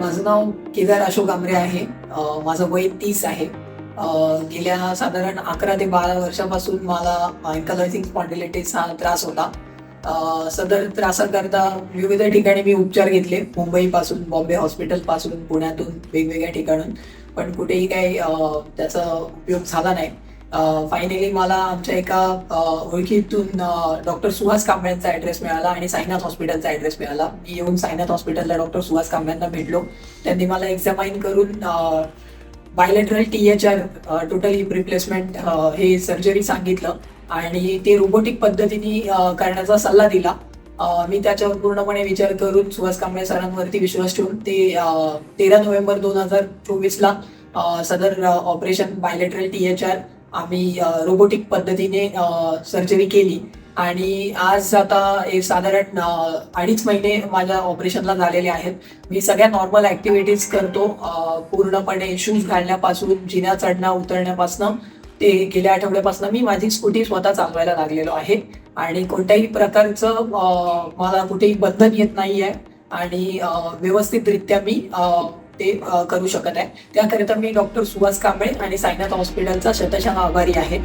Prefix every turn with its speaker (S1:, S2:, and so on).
S1: माझं नाव केदार अशोक आमरे आहे. माझं वय तीस आहे. गेल्या साधारण अकरा ते बारा वर्षापासून मला अँकलायझिंग स्पॉन्डिलिटीसचा त्रास होता. सदर त्रासाकरता विविध ठिकाणी मी उपचार घेतले. मुंबईपासून बॉम्बे हॉस्पिटलपासून पुण्यातून वेगवेगळ्या ठिकाणून. पण कुठेही काही त्याचा उपयोग झाला नाही. फायनली मला आमच्या एका ओळखीतून डॉक्टर सुहास कांबळ्यांचा ॲड्रेस मिळाला आणि साईनाथ हॉस्पिटलचा ॲड्रेस मिळाला. मी येऊन साईनाथ हॉस्पिटलला डॉक्टर सुहास कांबळ्यांना भेटलो. त्यांनी मला एक्झामाइन करून bilateral T H R total hip replacement हे सर्जरी सांगितलं आणि ते रोबोटिक पद्धतीने करण्याचा सल्ला दिला. मी त्याच्यावर पूर्णपणे विचार करून सुहास कांबळे सरांवरती विश्वास ठेवून ते तेरा नोव्हेंबर दोन हजार चोवीसला सदर operation bilateral T H R आम्ही रोबोटिक पद्धतीने सर्जरी केली. आणि आज आता एक साधारण अडीच महिने माझ्या ऑपरेशनला झालेले आहेत. मी सगळ्या नॉर्मल ऍक्टिव्हिटीज करतो. पूर्णपणे शूज घालण्यापासून जिन्या चढण्या उतरण्यापासून ते गेल्या आठवड्यापासून मी माझी स्कूटी स्वतः चालवायला लागलेलो आहे. आणि कोणत्याही प्रकारचं मला कुठेही बंधन येत नाही आहे आणि व्यवस्थितरित्या मी ते करू शकत आहे. त्याकरिता मी डॉक्टर सुहास कांबळे आणि साईनाथ हॉस्पिटलचा शतशः आभारी आहे.